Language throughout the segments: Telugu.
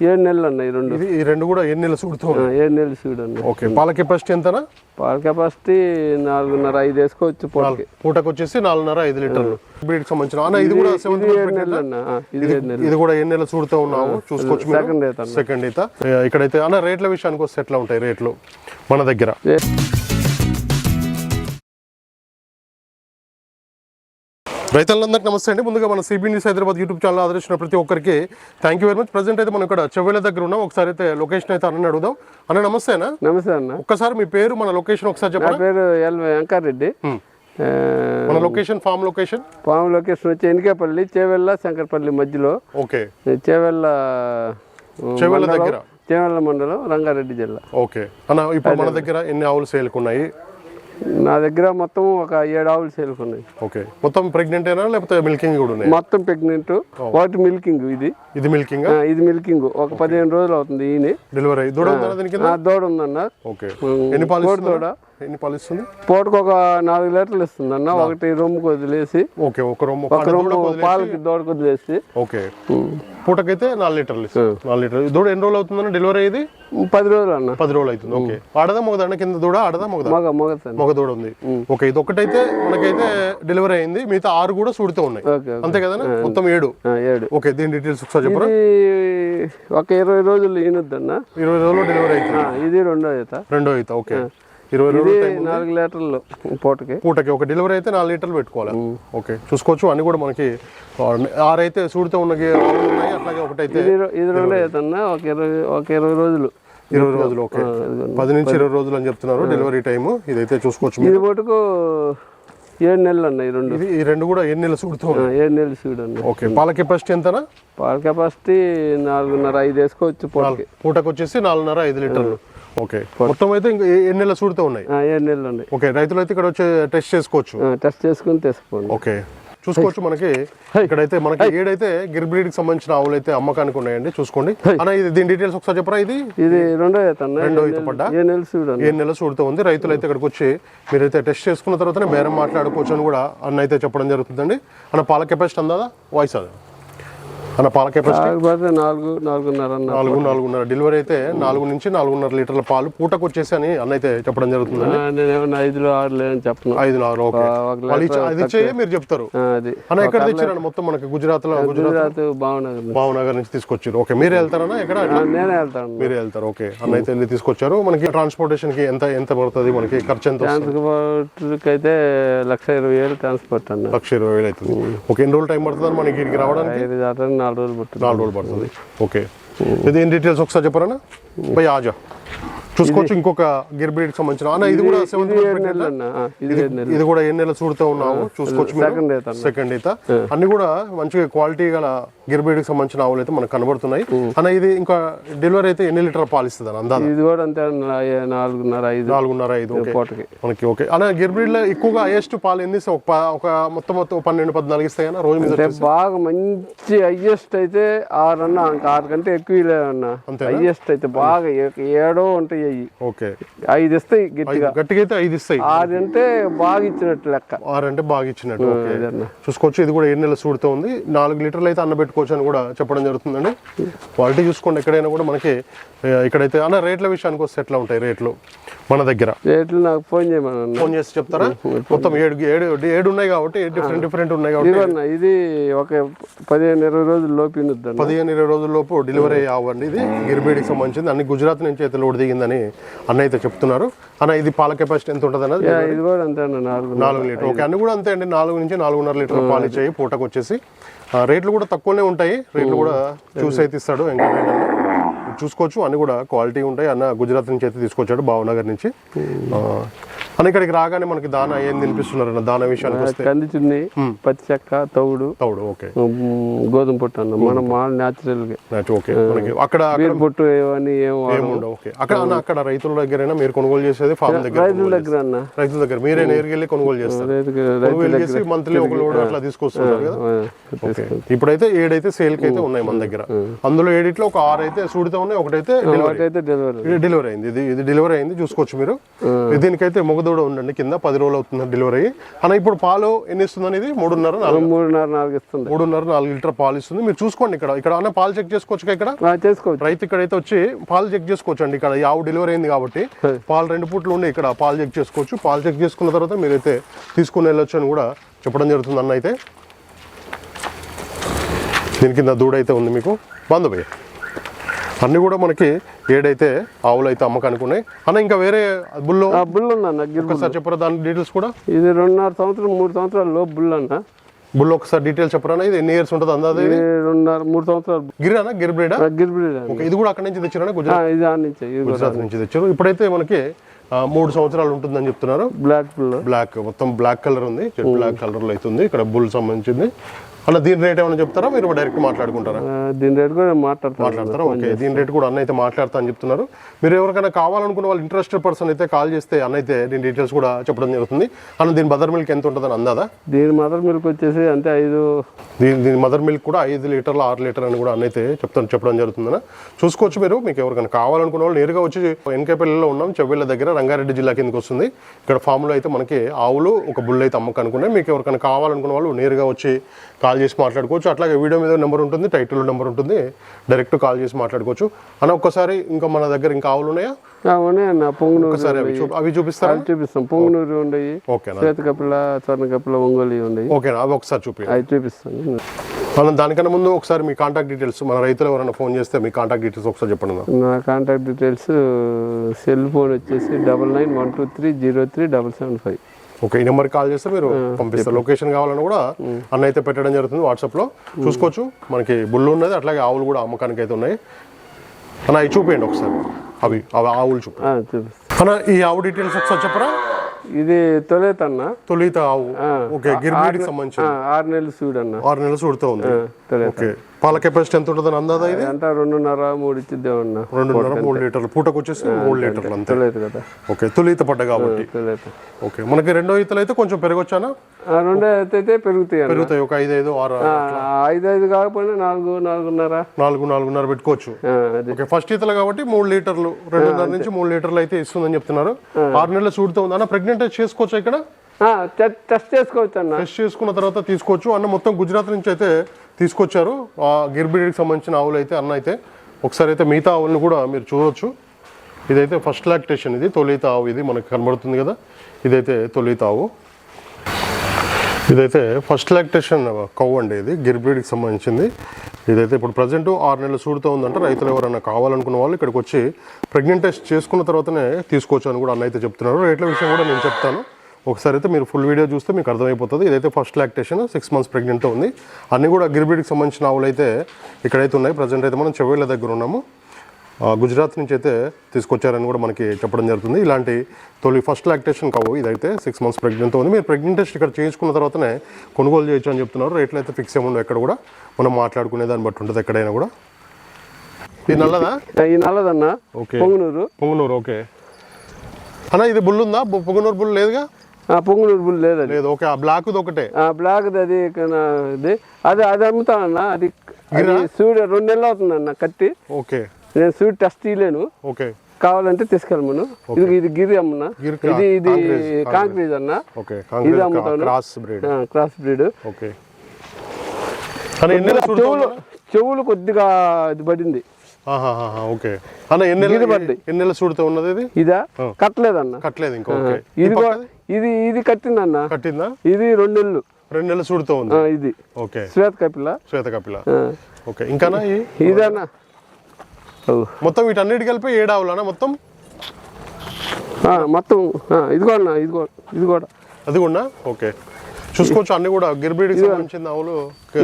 ఏడు నెలలు అన్న ఈ రెండు ఈ రెండు కూడా ఎన్ని నెలలు సూడుతూ ఆ, ఏడు నెలలు అన్న ఓకే పాల కెపాసిటీ ఎంతనా? పాల కెపాసిటీ నాలుగున్నర ఐదు వేసుకోవచ్చు పూటకి పూటకు. వచ్చేసి నాలుగున్నర ఐదు లీటర్లు. బ్రీడ్కి సంబంధించిన అన్న ఇది కూడా ఏడు నెలలు అన్న. ఇది ఏడు కూడా ఎన్ని నెలలు చూడుతూ ఉన్నాము చూసుకోవచ్చు సెకండ్ అయితే సెకండ్ ఇక్కడైతే అన్న రేట్ల విషయానికి వస్తే ఎట్లా ఉంటాయి రేట్లు మన దగ్గర? రైతులందరికీ నమస్తే అండి. ముందుగా మన CB news Hyderabad YouTube channel ఆదరించిన ప్రతి ఒక్కరికి thank you very much present అయితే మనం ఇక్కడ చెవ్వేళ్ళ దగ్గర ఉన్నాం. ఒకసారి అయితే లొకేషన్ అయితే అన్న అడుగుదాం. అన్న నమస్తేనా నమస్తే అన్న. ఒక్కసారి మీ పేరు మన లొకేషన్ ఒకసారి చెప్పండి పేరు ఎల్ వెంకారెడ్డి మన లొకేషన్ ఫామ్ లొకేషన్ పాము లొకేషన్ వచ్చి ఎనికేపల్లి చేవెళ్ళ శంకరపల్లి మధ్యలో. ఓకే. చేవెళ్ళ చెవ్వేళ్ళ మండలం, దగ్గర? చేవెళ్ళ మండలం రంగారెడ్డి జిల్లా. ఓకే. అన్న ఇప్పుడు మన దగ్గర ఎన్ని ఆవులు సేల్కి ఉన్నాయి? నా దగ్గర మొత్తం ఒక ఏడు ఆవులు సేలుకున్నాయి ఓకే. మొత్తం ప్రెగ్నెంట్ అయినా లేకపోతే మిల్కింగ్ కూడా ఉన్నాయి? మొత్తం ప్రెగ్నెంట్ వాటి మిల్కింగ్ ఇది. ఇది మిల్కింగ్ ఇది మిల్కింగ్ ఒక పదిహేను రోజులు అవుతుంది ఈయన. డెలివరీ దూడ దూడ ఉందన్న. ఓకే ఎన్ని పాలు దూడ. ఎన్ని పాలు ఇస్తుంది? పూటకు ఒక నాలుగు లీటర్లు ఇస్తుంది అన్న. ఒకటి రొమ్ముకు వదిలేసి ఓకే ఒక రొమ్ము ఒక రొమ్ము పాలకి దూడకు వదిలేసి. ఓకే పూటకైతే నాలుగు లీటర్లు నాలుగు లీటర్లు. దూడ ఎన్ని రోజులు అవుతుందని డెలివరీ అయ్యేది? పది రోజులు అన్న. పది రోజులు అవుతుంది. ఓకే. ఆడదా మగదా కింద దూడ ఆడదా మగదా? మగ దూడ ఉంది. ఓకే ఇది ఒకటైతే మనకైతే డెలివరీ అయింది మిగతా ఆరు కూడా సుడుతూ ఉన్నాయి. అంతే కదా మొత్తం ఏడు. ఏడు. ఓకే దీని డీటెయిల్స్ ఒకసారి చెప్పరా? ఒక ఇరవై రోజులు ఈనొద్దన్న. ఇరవై రోజుల్లో డెలివరీ అవుతుంది. ఇది రెండో ఈత. రెండో అయితే ఓకే. ఇరవై రోజులు నాలుగు లీటర్లు పూటకి. పూటకి ఒక డెలివరీ అయితే నాలుగు లీటర్లు పెట్టుకోవాలి. ఓకే. చూసుకోవచ్చు అన్ని కూడా మనకి ఆరు అయితే సూడితో ఉన్న ఉన్నాయి అట్లాగే ఒకటైతే ఇది రొ- ఇది రెండో ఈత అన్న ఒక ఇరవై ఒక ఇరవై రోజులు. ఇరవై రోజులు ఓకే. పది నుంచి ఇరవై రోజులు అని చెప్తున్నారు డెలివరీ టైం ఇదైతే చూసుకోవచ్చు. ఇది పూటకు ఏడు నెలలు అన్న ఈ రెండు. ఈ రెండు కూడా ఎన్ని నెలలు సూడుతూ ఆ, ఏడు నెలలు సీడ్ అన్న ఓకే. పాల కెపాసిటీ ఎంతనా? పాల కెపాసిటీ నాలుగున్నర ఐదు వేసుకోవచ్చు పూటకి. పూటకు వచ్చేసి నాలుగున్నర ఐదు లీటర్లు. ఓకే. మొత్తం అయితే ఇంకా ఏ- ఎన్ని నెలలు సూడుతూ ఉన్నాయి? ఏడు నెలలు ఉన్నాయి ఓకే రైతులు అయితే ఇక్కడ వచ్చి టెస్ట్ చేసుకోవచ్చు. టెస్ట్ చేసుకుని తీసుకోండి ఓకే. చూసుకోవచ్చు మనకి. ఇక్కడైతే మనకి ఏడైతే గిర్బ్రీడ్కి సంబంధించిన ఆవులు అయితే అమ్మకానికి ఉన్నాయండి చూసుకోండి. అన్న ఇది దీని డీటెయిల్స్ ఒకసారి చెప్పరా ఇది? ఇది రెండో రెండో ఈత పడ్డా? ఏడు నెలలు చూడుతూ ఉంది. రైతులు అయితే ఇక్కడికి వచ్చి మీరైతే టెస్ట్ చేసుకున్న తర్వాతనే బేరం మాట్లాడుకోవచ్చు అని కూడా అన్న అయితే చెప్పడం జరుగుతుందండి. అన్న పాల కెపాసిటీ అందా వాయిస్ అది. అన్న పాల కెపాసిటీ? నాలుగు నాలుగున్నర నాలుగు నాలుగున్నర. డెలివరీ అయితే నాలుగు నుంచి నాలుగున్నర లీటర్ల పాలు పూటకు వచ్చేసి అని అన్న అయితే చెప్పడం జరుగుతుందండి. ఆ, నేనేమన్నా ఐదులో ఆరు లేదని చెప్పను ఐదు ఇచ్చే- అది ఇచ్చే మీరు చెప్తారు. అన్న ఎక్కడ తెచ్చారండి మొత్తం మనకి గుజరాత్లో గుజరాత్ బాగున్నది భావనగర్ నుంచి తీసుకొచ్చారు ఓకే మీరే వెళ్తారన్నా? ఎక్కడ? నేనే వెళ్తాను. మీరే వెళ్తారు ఓకే. అన్న అయితే వెళ్ళి తీసుకొచ్చారు. మనకి ట్రాన్స్పోర్టేషన్కి ఎంత ఎంత పడుతుంది మనకి? ఖర్చు ఎంత వస్తుంది? ట్రాన్స్పోర్ట్కి అయితే లక్ష ఇరవై వేలు ట్రాన్స్పోర్ట్ అన్న. లక్ష ఇరవై వేలు అవుతుంది. ఓకే ఎన్ని రోజులు టైం పడుతుంది మనకి ఇక్కడికి రావడానికి? నాలుగు రోజులు పట్టింది నాలుగు రోజులు పడుతుంది. ఓకే. ఇది ఏం డీటెయిల్స్ ఒకసారి చెప్పరానా బై ఆజా. చూసుకోవచ్చు. ఇంకొక గిర్ బ్రీడ్కి సంబంధించిన. అన్న ఇది కూడా ఇది ఇది ఏడు నెలలు. కూడా చూడుతూ ఉన్నాము. చూసుకోవచ్చు సెకండ్ ఈత అన్న. కూడా మంచిగా క్వాలిటీ గల గిర్ బ్రీడ్కి సంబంధించిన ఆవులు అయితే మనకు కనబడుతున్నాయి. అన్న ఇది ఇంకా డెలివరీ అయితే ఎన్ని లీటర్ పాలు ఇస్తుంది అన్న ఇది కూడా అంతే నాలుగున్నర ఐదు. నాలుగున్నర ఐదు మనకి ఓకే. అన్న గిర్ బ్రీడ్లో ఎక్కువగా హైయెస్ట్ పాలు ఎన్ని? ఒక మొత్తం మొత్తం పన్నెండు పద్నాలుగు ఇస్తాయి అన్న రోజు మీద అంటే బాగా మంచి హైయెస్ట్ అయితే ఆరు అన్న ఇంకా ఆరు కంటే ఎక్కువ అంతేనా? హైయెస్ట్ అయితే బాగా ఏడో ఉంటాయి అయ్యి ఓకే. ఐదు ఇస్తాయి గట్టిగా. గట్టిగా అయితే ఐదు ఇస్తాయి. ఆరు అంటే బాగా ఇచ్చినట్టు లెక్క ఆరు అంటే బాగా ఇచ్చినట్టు. చూసుకోవచ్చు ఇది కూడా ఏడు నెలలు సూడుతూ ఉంది. నాలుగు లీటర్లు అయితే అన్న పెట్టుకోవచ్చు అని కూడా చెప్పడం జరుగుతుందండి. క్వాలిటీ చూసుకోండి ఎక్కడైనా కూడా మనకి ఇక్కడైతే అన్న రేట్ల విషయానికి వస్తే ఎట్లా ఉంటాయి రేట్లు మన దగ్గర? రేట్లు నాకు ఫోన్ చేయమని ఫోన్ చేసి చెప్తారా? మొత్తం ఏడు ఏడు ఏడు ఉన్నాయి కాబట్టి డిఫరెంట్ డిఫరెంట్ ఉన్నాయి కాబట్టి. ఇది ఒక పదిహేను ఇరవై రోజులు లోపు పదిహేను ఇరవై రోజుల లోపు డెలివరీ అవ్వండి ఇది. గిరిబేడికి సంబంధించింది. అన్ని గుజరాత్ నుంచి అయితే లోడ్ దిగిందని అన్న అయితే చెప్తున్నారు. అన్న ఇది పాల కెపాసిటీ ఎంత ఉంటుంది అన్నది ఇది కూడా అంతే అన్న నాలుగు నాలుగు లీటర్. ఓకే అన్ని కూడా అంతే అండి. నాలుగు నుంచి నాలుగున్నర లీటర్ పాలు ఇచ్చాయి పూటకు వచ్చేసి. రేట్లు కూడా తక్కువనే ఉంటాయి. రేట్లు కూడా చూసి అయితే ఇస్తాడు వెంకటరెడ్డి. చూసుకోవచ్చు అన్ని కూడా క్వాలిటీ ఉంటాయి. అన్న గుజరాత్ నుంచి అయితే తీసుకొచ్చాడు భావనగర్ నుంచి. ఆ, అన్న ఇక్కడికి రాగానే మనకి దాన ఏం తినిపిస్తున్నారు అన్న? దాన విషయానికి వస్తే. కంది చున్ని పత్తి చెక్క తౌడు తౌడు ఓకే. గోధుమ పొట్టు అన్న. మనం మా న్యాచురల్గా. Right, okay. మనకి అక్కడ బీర్ పొట్టు ఇవన్నీ ఏం వాడము. ఏముండవు ఓకే. అక్కడ అక్కడ రైతుల దగ్గరైనా మీరు కొనుగోలు చేసేది ఫార్మ్ దగ్గర రైతుల దగ్గర అన్న. రైతుల దగ్గర. మీరే నేరుగా వెళ్ళి కొనుగోలు చేస్తారు. రైతుకి కొనుగోలు చేసి మంత్లీ ఒక లోడ్ అట్లా తీసుకొస్తున్నారు కదా? ఓకే. ఇప్పుడైతే ఏడైతే సేల్కి అయితే ఉన్నాయి మన దగ్గర. అందులో ఏడిట్లో ఒక ఆరు అయితే సూడితో ఉన్నాయి ఒకటైతే డెలివరీ డెలివరీ అయింది. ఇది ఇది డెలివరీ అయింది. చూసుకోవచ్చు మీరు. దీనికైతే మొగ దూడ ఉండండి. కింద పది రోజులు అవుతుంది డెలివరీ అన్న ఇప్పుడు పాలు ఎన్ని ఇస్తుంది అనేది? మూడున్నర నాలుగు. మూడున్నర నాలుగు ఇస్తుంది. మూడున్నర నాలుగు లీటర్ పాలు ఇస్తుంది. మీరు చూసుకోండి ఇక్కడ. ఇక్కడ అన్న పాలు చెక్ చేసుకోవచ్చు ఇక్కడ? చేసుకోవచ్చు. రైతు ఇక్కడైతే వచ్చి పాలు చెక్ చేసుకోవచ్చు అండి ఇక్కడ యావు డెలివరీ అయింది కాబట్టి పాలు రెండు పూట్లు ఉండి ఇక్కడ పాలు చెక్ చేసుకోవచ్చు. పాలు చెక్ చేసుకున్న తర్వాత మీరైతే తీసుకుని వెళ్ళొచ్చు అని కూడా చెప్పడం జరుగుతుంది అన్న అయితే. దీని కింద దూడ అయితే ఉంది మీకు. బంధు భయ్య అన్నీ కూడా మనకి ఏడైతే ఆవులు అయితే అమ్మకానికి ఉన్నాయి. అన్న ఇంకా వేరే బుల్లో? బుల్ గిర్ బుల్ ఒకసారి చెప్పరా దాని డీటెయిల్స్ కూడా? ఇది రెండున్నర సంవత్సరం మూడు సంవత్సరాల లోపు బుల్ అన్న. బుల్లో ఒకసారి డీటెయిల్స్ చెప్పరా ఇది ఎన్ని ఇయర్స్ ఉంటుంది ఇది రెండున్నర మూడు సంవత్సరాలు. గిర్ బ్రీడా? ఆ, గిర్ బ్రీడ్ అన్న. ఓకే ఇది కూడా అక్కడి నుంచి తెచ్చారా గుజరాత్? ఇది నుంచి గుజరాత్. నుంచి తెచ్చారు ఇప్పుడైతే మనకి మూడు సంవత్సరాలు ఉంటుందని చెప్తున్నారు. బ్లాక్ బుల్ బ్లాక్ మొత్తం బ్లాక్ కలర్ ఉంది. బ్లాక్ కలర్లో అయితే ఉంది. ఇక్కడ బుల్ సంబంధించింది. అన్న దీని రేట్ ఏమైనా చెప్తారా? మీరు డైరెక్ట్ మాట్లాడుకుంటారా? దీని రేట్ కూడా నేను మాట్లాడతాను మాట్లాడతారా ఓకే దీని రేట్ కూడా అన్న అయితే మాట్లాడతా అని చెప్తున్నారు. మీరు ఎవరికైనా కావాలనుకున్న వాళ్ళు ఇంట్రెస్టెడ్ పర్సన్ అయితే కాల్ చేస్తే అన్న అయితే దీని డీటెయిల్స్ కూడా చెప్పడం జరుగుతుంది. అన్న దీని మదర్ మిల్క్ ఎంత ఉంటుందని అందాదా? దీని మదర్ మిల్క్ వచ్చేసి అంటే ఐదు దీని దీని మదర్ మిల్క్ కూడా ఐదు లీటర్లు ఆరు లీటర్ అని కూడా అన్నైతే చెప్తాను చెప్పడం జరుగుతుందన్న. చూసుకోవచ్చు మీరు మీకు ఎవరికైనా కావాలనుకున్న వాళ్ళు నేరుగా వచ్చి ఎన్కేపల్లిలో ఉన్నాం చెవ్విళ్ళ దగ్గర రంగారెడ్డి జిల్లా కిందకి వస్తుంది. ఇక్కడ ఫామ్లో అయితే మనకి ఆవులు ఒక బుల్ అయితే అమ్మకానుకున్నాయి. మీకు ఎవరికైనా కావాలనుకున్న వాళ్ళు నేరుగా వచ్చి కాల్ చేసి మాట్లాడుకోవచ్చు. అట్లాగే వీడియో మీద నెంబర్ ఉంటుంది టైటిల్ నెంబర్ ఉంటుంది. డైరెక్ట్ కాల్ చేసి మాట్లాడుకోవచ్చు. అన్న ఒక్కసారి ఇంకా మన దగ్గర ఇంకా ఆవులు ఉన్నాయా? ఆ, ఉన్నాయి అన్న. పొంగునూరు అవి చూ- అవి చూపిస్తారా? అవి చూపిస్తాం. పొంగునూరు ఓకేనా? శ్వేత కపిల స్వర్ణ కపిల ఒంగోలి ఉండయి ఓకేనా? అవి ఒకసారి చూపి అవి చూపిస్తాను మనం దానికన్నా ముందు ఒకసారి మీ కాంటాక్ట్ డీటెయిల్స్ మన రైతులు ఎవరైనా ఫోన్ చేస్తే మీ కాంటాక్ట్ డీటెయిల్స్ ఒకసారి చెప్పండి. నా కాంటాక్ట్ డీటెయిల్స్ సెల్ ఫోన్ వచ్చేసి double nine one two three zero three double seven five. Okay ఈ నెంబర్కి కాల్ చేస్తే మీరు పంపిస్తారు. లొకేషన్ కావాలన్నా కూడా అన్న అయితే పెట్టడం జరుగుతుంది వాట్సాప్లో. చూసుకోవచ్చు. మనకి బుల్లు ఉన్నది అట్లాగే ఆవులు కూడా అమ్మకానికి అయితే ఉన్నాయి. అన్న అవి చూపించండి ఒకసారి. అవి అవి ఆవులు చూపి. అన్న ఈ ఆవు డీటెయిల్స్ ఒకసారి చెప్పరా? ఇది తొలేతన్న తొలిత ఆవు. ఓకే గిర్బీడికి సంబంధించి ఆరు నెలలు చూడన్న ఆరు నెలలు చూడుతూ ఉంది. తొలేత. ఓకే. పాల కెపాసిటీ ఎంత ఉంటుందని అందాదా ఇది? అంతా రెండున్నర మూడు ఇచ్చిద్దామన్న రెండున్నర మూడు లీటర్లు. పూటకు వచ్చేసి మూడు లీటర్లు అంతే. తొలేదు కదా. ఓకే తొలిత పడ్డ కాబట్టి. ఓకే మనకి రెండో ఈతలు అయితే కొంచెం పెరగొచ్చానా? రెండో అయితే పెరుగుతాయి పెరుగుతాయి ఒక ఐదు ఐదు ఆరు ఐదు ఐదు కాకపోయినా నాలుగు నాలుగున్నర. నాలుగు నాలుగున్నర పెట్టుకోవచ్చు. ఓకే ఫస్ట్ ఈతలు కాబట్టి మూడు లీటర్లు రెండున్నర నుంచి మూడు లీటర్లు అయితే ఇస్తుందని చెప్తున్నారు. ఆరు నెలలు చూడుతూ ఉంది? అన్న ప్రెగ్నెంట్ చేసుకోవచ్చు ఇక్కడ? టెస్ట్ చేసుకోవచ్చు అన్న. టెస్ట్ చేసుకున్న తర్వాత తీసుకోవచ్చు. అన్న మొత్తం గుజరాత్ నుంచి అయితే తీసుకొచ్చారు. ఆ గిర్బిడికి సంబంధించిన ఆవులు అయితే అన్న అయితే. ఒకసారి అయితే మిగతా ఆవులను కూడా మీరు చూడొచ్చు. ఇదైతే ఫస్ట్ లాక్టేషన్ ఇది. తొలిత ఆవు ఇది మనకు కనబడుతుంది కదా. ఇదైతే తొలిత ఆవు. ఇదైతే ఫస్ట్ లాక్టేషన్ కవ్ అండి ఇది. గిర్బ్రీడ్కి సంబంధించింది. ఇదైతే ఇప్పుడు ప్రజెంట్ ఆరు నెలలు సూడుతూ ఉందంటే. రైతులు ఎవరైనా కావాలనుకున్న వాళ్ళు ఇక్కడికి వచ్చి ప్రెగ్నెంట్ టెస్ట్ చేసుకున్న తర్వాతనే తీసుకోవచ్చు అని కూడా అన్న అయితే చెప్తున్నారు. రేట్ల విషయం కూడా నేను చెప్తాను. ఒకసారి అయితే మీరు ఫుల్ వీడియో చూస్తే మీకు అర్థమైపోతుంది. ఇదైతే ఫస్ట్ లాక్టేషన్ సిక్స్ మంత్స్ ప్రెగ్నెంట్తో ఉంది. అన్నీ కూడా గిర్బ్రీడ్కి సంబంధించిన ఆవులు అయితే ఇక్కడైతే ఉన్నాయి. ప్రజెంట్ అయితే మనం చెవేళ్ళ దగ్గర ఉన్నాము. గుజరాత్ నుంచి అయితే తీసుకొచ్చారని కూడా మనకి చెప్పడం జరుగుతుంది. ఇలాంటి తొలి ఫస్ట్ లాక్టేషన్ కావు. ఇదైతే సిక్స్ మంత్స్ ప్రెగ్నెంట్ ఉంది. మీరు ప్రెగ్నెంట్ టెస్ట్ ఇక్కడ చేయించుకున్న తర్వాతనే కొనుగోలు చేయొచ్చు అని చెప్తున్నారు. రేట్లు అయితే ఫిక్స్ ఏముండవు ఎక్కడ కూడా. మనం మాట్లాడుకునే దాన్ని బట్టి ఉంటుంది ఎక్కడైనా కూడా. ఇది నల్లదా? ఈ నల్లదన్న. ఓకే. పొంగునూరు. పొంగునూరు ఓకే. అన్న ఇది బుల్ ఉందా పొంగునూరు బుల్ లేదుగా? పొంగునూరు బుల్ లేదండి. లేదు ఓకే ఆ బ్లాక్ ఒకటే. ఆ బ్లాక్ అది ఇది. అది అది అమ్ముతానన్న అది అది సూడి రెండు నెలలు అవుతుందన్న కట్టి. ఓకే. నేను సూడి టెస్ట్ తీయలేను. ఓకే. కావాలంటే తీసుకెళ్ళమను. ఇది ఇది గిరి అమ్మన ఇది ఇది కాంక్రీజ్, అన్న. ఇది అమ్ముతాను. Cross breed. Cross breed. Okay. అన్న చెవులు చెవులు కొద్దిగా ఇది పడింది. ఓకే. అన్న ఎన్ని. ఎన్ని నెలలు చూడుతూ ఉన్నది ఇది? ఇదా? కట్టలేదన్న. కట్టలేదు ఇంకా ఇది ఇది ఇది కట్టిందన్న? కట్టిందా? ఇది రెండు నెలలు. రెండు నెలలు చూడుతూ ఉంది. ఇది. ఓకే. శ్వేత కపిల. శ్వేత కపిల. ఓకే. ఇంకానా ఓ. మొత్తం వీటన్నిటి కలిపి ఏడు ఆవులనా మొత్తం? మొత్తం ఇదిగో అన్న ఇదిగో ఇది కూడా అది కూడా ఓకే. చూసుకోవచ్చు. అన్ని కూడా గిర్బీడికి సంబంధించిన ఆవులు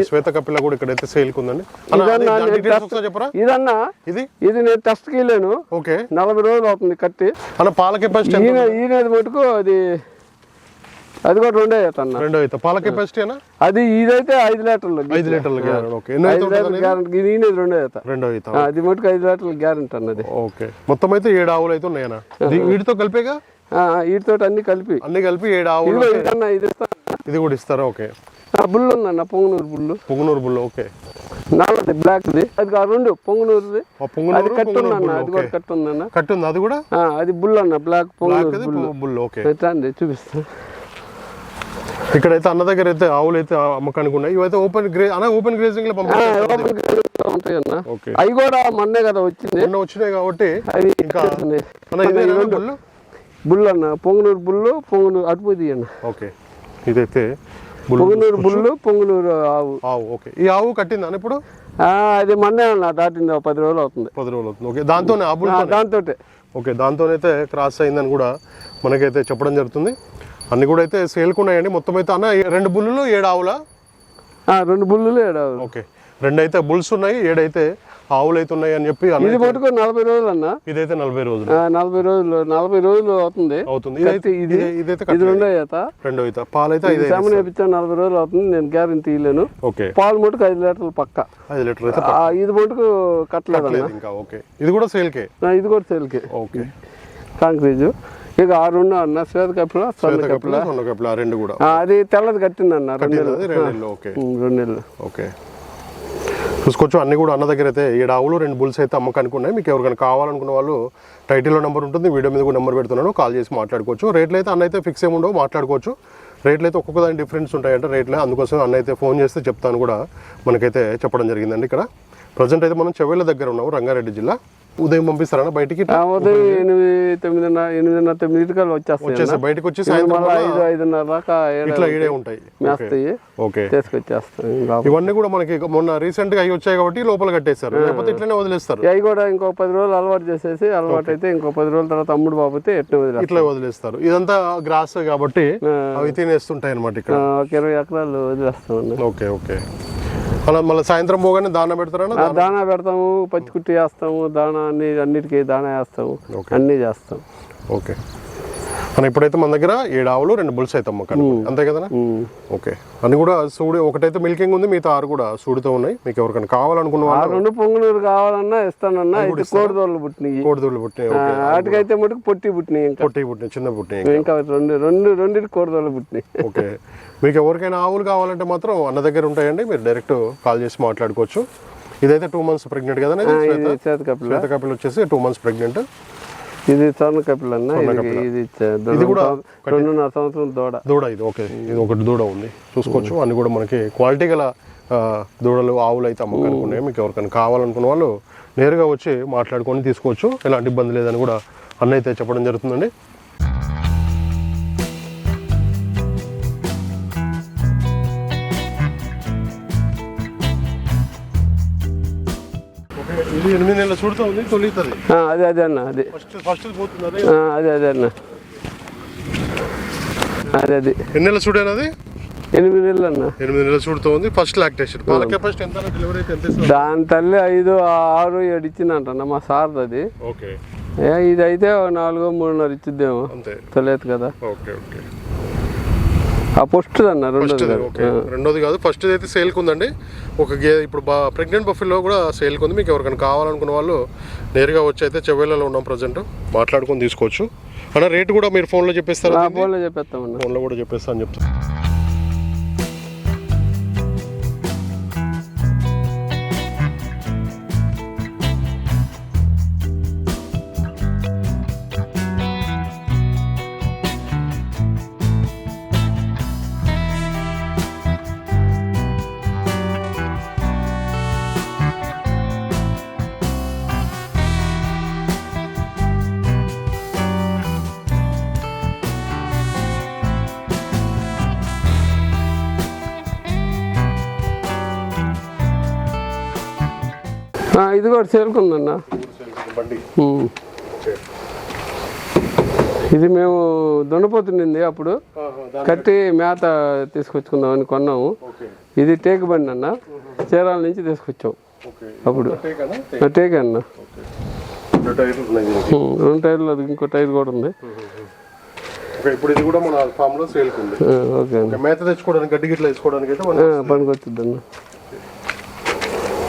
శ్వేత కపిల కూడా ఇక్కడైతే సేల్కి ఉందండి టెస్ట్- చెప్పరా? ఇదన్నా ఇది? ఇది నేను టెస్ట్కి వెళ్ళాను. ఓకే. నలభై రోజులు అవుతుంది కట్టి. అన్న పాల కెపాసిటీ ఎంత? ఈయన ఈయన మటుకు అది అది కూడా రెండే అన్న. రెండో అయితే. పాల కెపాసిటీ అన్న? అది ఇదైతే ఐదు లీటర్లు ఐదు లీటర్ల ఓకే. ఐదు లీటర్ల గ్యారెంటీ. ఇది ఈయనది రెండే అవుతా రెండో అయితే. అది మటుకు ఐదు లీటర్ల గ్యారెంటీ అన్నది ఓకే. మొత్తం అయితే ఏడు ఆవులు అయితే ఉన్నాయన్న. వీటితో కలిపేగా? వీటితో అన్ని కలిపి. అన్ని కలిపి ఏడు ఆవులు ఇది కూడా ఇస్తారా? ఓకే. ఆ బుల్లు ఉందన్న Punganur bull. Punganur bull okay. నల్లది బ్లాక్ది. అది రెండు పొంగునూరుది. అది కట్టు పొంగునూరు ఉందన్న బుల్, అది కూడా. కట్టు ఉందన్న కట్టు ఉంది అది కూడా? అది బుల్ అన్న black Punganur bull bull okay. ఎట్లా అండి చూపిస్తా. ఇక్కడైతే అన్న దగ్గర అయితే ఆవులు అయితే అమ్మకానికి ఉన్నాయి. ఇవైతే ఓపెన్ గ్రే అన్న ఓపెన్ గ్రేజింగ్లో అన్న ఓకే. అవి కూడా మొన్నే కదా వచ్చింది. మొన్న వచ్చినాయి కాబట్టి అవి ఇంకా బుల్ అన్న పొంగునూరు బుల్లు పొంగునూరు అటుపోయి అన్న ఓకే. ఇదైతే పొంగునూరు బుల్లు పొంగునూరు ఆవు. ఆవు ఓకే. ఈ ఆవు కట్టిందా ఇప్పుడు? అది మొన్నే అన్న దాటింది పది రోజులు అవుతుంది. పది రోజులు అవుతుంది. ఓకే దాంతోనే ఆ బుల్ దాంతో ఓకే దాంతోనైతే క్రాస్ అయిందని కూడా మనకైతే చెప్పడం జరుగుతుంది. అన్ని కూడా అయితే సేల్కి ఉన్నాయండి. మొత్తం అయితే అన్న రెండు బుల్లులు ఏడు ఆవులా? రెండు బుల్లులు ఏడావు ఓకే. రెండు అయితే బుల్స్ ఉన్నాయి ఏడైతే ఆవులు అయితే ఉన్నాయి అని చెప్పి ఇది మటుకు నలభై రోజులు అన్న ఇదైతే నలభై రోజులు. నలభై రోజులు నలభై రోజులు అవుతుంది. అవుతుంది. ఇది ఇదే- ఇదైతే ఇది రెండో ఈత. రెండో అయితే పాలైతే ఐదు సామాన్ వేపించాను నలభై రోజులు అవుతుంది. నేను గ్యారెంటీ తీయలేను ఓకే. పాలు మటుకు ఐదు లీటర్లు పక్క. ఐదు లీటర్ అయితే ఆ, ఇది మటుకు కట్టలేదన్న? లేదు ఇంకా ఓకే. ఇది కూడా సేల్కే? ఇది కూడా సేల్కి. ఓకే. కాంక్రీజు. ఇక ఆ రెండు అన్న శ్వేత కప్పుల స్వర్ణ కప్పుల రెండు కూడా. అది తెల్లది కట్టిందన్న రెండు నెలలు. రెండు నెలలు. ఓకే ఉమ్, రెండు నెలలు ఓకే చూసుకోవచ్చు అన్ని కూడా అన్న దగ్గర అయితే ఏడు ఆవులు రెండు బుల్స్ అయితే అమ్మకానికి ఉన్నాయి. మీకు ఎవరికైనా కావాలనుకున్న వాళ్ళు టైటిల్లో నెంబర్ ఉంటుంది. వీడియో మీద కూడా నెంబర్ పెడుతున్నాను. కాల్ చేసి మాట్లాడుకోవచ్చు. రేట్లు అయితే అన్న అయితే ఫిక్స్ ఏమి ఉండవు. మాట్లాడుకోవచ్చు. రేట్లు అయితే ఒక్కొక్క దాని డిఫరెన్స్ ఉంటాయంట రేట్లే అందుకోసం అన్న అయితే ఫోన్ చేస్తే చెప్తాను కూడా. మనకైతే చెప్పడం జరిగిందండి ఇక్కడ. ప్రజెంట్ అయితే మనం చెవేళ్ళ దగ్గర ఉన్నాము రంగారెడ్డి జిల్లా. ఉదయం పంపిస్తారన్న బయటికి? ఉదయం ఎనిమిది తొమ్మిదిన్నర ఎనిమిదిన్నర తొమ్మిది కల్లా వచ్చేస్తాయి. బయటకు వచ్చి అన్న. సాయంత్రం మళ్ళీ ఐదు ఐదున్నర దాకా ఇట్లా ఉంటాయి. ఓకే. మేస్తాయి ఇవన్నీ కూడా మనకి మొన్న రీసెంట్గా అవి వచ్చాయి కాబట్టి లోపల కట్టేస్తారు లేకపోతే ఇట్లనే వదిలేస్తారు. అవి కూడా ఇంకో పది రోజులు అలవాటు చేసేసి అలవాటు అయితే ఇంకో పది రోజుల తర్వాత అమ్ముడు బాబుతే ఎట్టు వదిలేస్తాం ఇట్లా వదిలేస్తారు. ఇదంతా గ్రాస్ కాబట్టి అవి తినేస్తుంటాయి అనమాట ఇక్కడ ఒక ఇరవై ఎకరాలు వదిలేస్తాం ఓకే ఓకే. అలా మళ్ళీ సాయంత్రం పోగానే దాన పెడతారా దానా? పెడతాము పచ్చి కుట్టి వేస్తాము దానా అన్ని అన్నిటికీ దానా వేస్తాము అన్నీ చేస్తాం. ఓకే. మన ఇప్పుడైతే మన దగ్గర ఏడు ఆవులు రెండు బుల్స్ అయితే అమ్మకాన్ని అంతే కదా. ఓకే. అన్ని కూడా సూడి ఒకటైతే మిల్కింగ్ ఉంది మిగతా ఆరు కూడా సూడితో ఉన్నాయి. మీకు ఎవరికైనా కావాలనుకున్న రెండు పొంగునూరు కావాలన్నా ఇస్తానన్నా కోడిదోళ్ళు పుట్టినాయి. కోడిదూళ్ళు పుట్టినాయి వాటికైతే మటుకు పొట్టి పుట్టినాయి ఇంకా. పొట్టి పుట్టినాయి చిన్న పుట్టినాయి ఇంకా. రెండు రెండు రెండింటి కోడిదోళ్ళు పుట్టినాయి. ఓకే. మీకు ఎవరికైనా ఆవులు కావాలంటే మాత్రం అన్న దగ్గర ఉంటాయండి మీరు డైరెక్ట్ కాల్ చేసి మాట్లాడుకోవచ్చు. ఇదైతే టూ మంత్స్ ప్రెగ్నెంట్ కదా శ్వేత కపిల్ వచ్చేసి టూ మంత్స్ ప్రెగ్నెంట్. ఇది స్వర్ణ కపిల. అన్న ఇది కూడా రెండున్నర సంవత్సరం దూడ. దూడ ఇది ఓకే. ఇది ఒకటి దూడ ఉంది. చూసుకోవచ్చు. అన్ని కూడా మనకి క్వాలిటీ గల దూడలు ఆవులు అయితే అమ్మకానికి ఉన్నాయి. మీకు ఎవరికైనా కావాలనుకున్న వాళ్ళు నేరుగా వచ్చి మాట్లాడుకొని తీసుకోవచ్చు. ఎలాంటి ఇబ్బంది లేదని కూడా అన్న అయితే చెప్పడం జరుగుతుందండి. ఎనిమిది నెలల చూడుతూ ఉంది అదే అదే అన్న అది. ఫస్ట్ ఫస్ట్ పోతుంది అదే? అదే అన్న. అదే అది. ఎన్ని నెలల చూడేనా అది? ఎనిమిది నెలలు అన్న. ఎనిమిది నెలల చూడుతూ ఉంది ఫస్ట్ లాక్టేషన్. పాల కెపాసిటీ ఎంత డెలివరీ అయితే ఎంత దాని తల్లి ఐదు ఆరు ఏడు ఇచ్చిందంట మా సార్ది అది. ఓకే. ఏ ఇది అయితే నాలుగో మూడున్నర ఇచ్చిద్దేమో. అంతే. తెలియదు కదా. Okay okay. ఫస్ట్ అన్న రెండోది కాదు. ఓకే. రెండోది కాదు ఫస్ట్ అయితే సేల్కి ఉందండి ఒక గే ఇప్పుడు బా ప్రెగ్నెంట్ బఫిల్లో కూడా సేల్కి ఉంది మీకు ఎవరికైనా కావాలనుకున్న వాళ్ళు నేరుగా వచ్చి అయితే చెవేళ్ళలో ఉన్నాం ప్రజెంట్ మాట్లాడుకొని తీసుకోవచ్చు. అన్న రేట్ కూడా మీరు ఫోన్లో చెప్పేస్తారా ఫోన్లో చెప్పేస్తామన్న. ఫోన్లో కూడా చెప్పేస్తా అని చెప్తాను ఇది కూడా చేరుకుందన్న. ఇది మేము దున్నపోతుండింది అప్పుడు. కట్టి మేత తీసుకొచ్చుకుందామని కొన్నాము. ఇది టేక్ బండి అన్న. చీరాల నుంచి తీసుకొచ్చాం. అప్పుడు. టేక్ అన్న? రెండు టైర్లు అది ఇంకో టైర్ కూడా ఉంది. ఓకే ఇప్పుడు ఇది కూడా మన ఫామ్లో ఆ, ఓకే మేత తెచ్చుకోవడానికి గడ్డి గిట్ల వేసుకోవడానికి అయితే అన్న